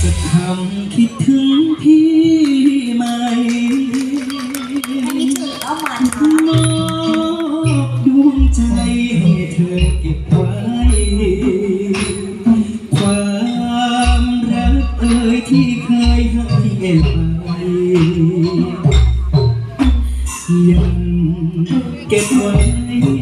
สักคำคิดถึงพี่ไหมไม่มีถือเอามันมอบดวงใจให้เธอเก็บไว้ความรักเอ่ยที่เคยให้ไปยังเก็บไว้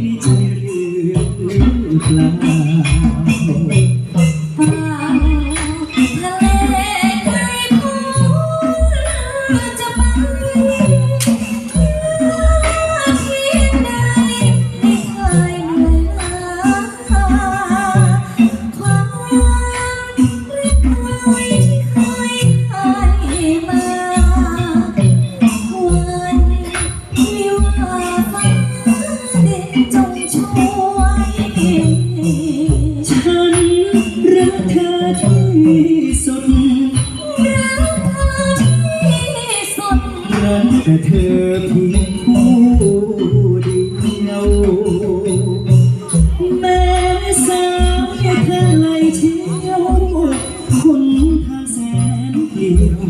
เปลี่ยว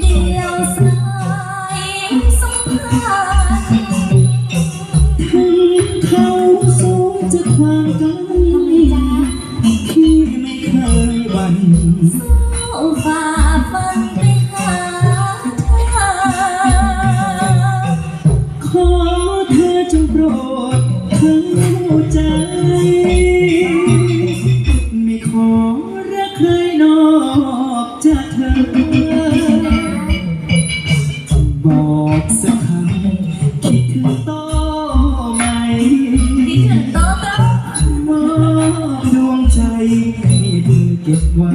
เดียวสายสัมพันธ์ถึงเขาสูงจะขวางกันพี่ไม่เคยหวั่นสู้ฝ่าฟันไปหาเธอขอเธอจงโปรดเข้าใจ ไม่ขอรักใครนอก จากเธอ บอกสักคำคิดถึงต่อไหมคิดถึงโต๊ะโต๊ะมอบดวงใจให้เธอเก็บไว้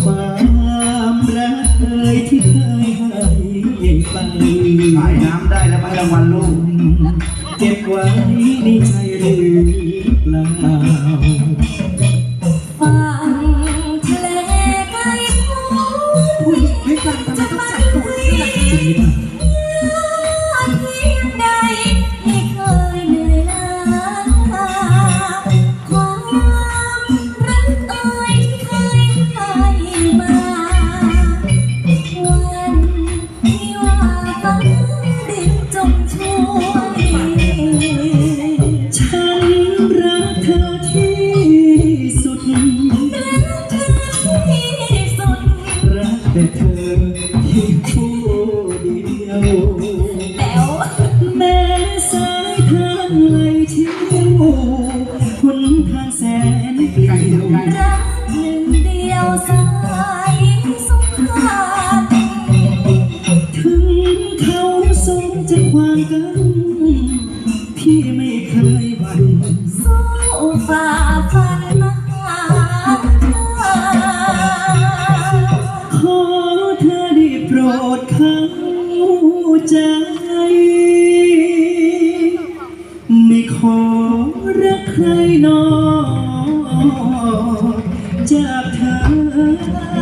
ความรักเอ่ยที่เคยให้ไปขายน้ำได้แล้วให้รางวัลลูก เก็บไว้ในใจหรือเปล่า จะขวางกัน พี่ไม่เคยหวั่นสู้ฝ่าฟันมาหาขอเธอได้โปรดเข้าใจ ไม่ขอรักใครนอกจากเธอ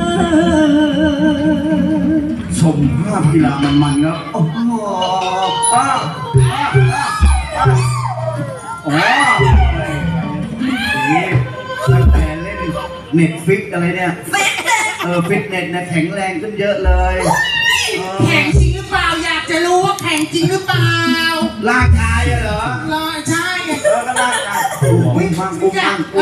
มภาพกีฬามันๆแล้วโอ้โหอ้าวอ้าวอ้าวโอ้โหนี่ตั้งแต่เล่นเน็ตฟิกอะไรเนี่ย เออฟิตเน็ตเนี่ยแข็งแรงขึ้นเยอะเลย เออ แข่งจริงหรือ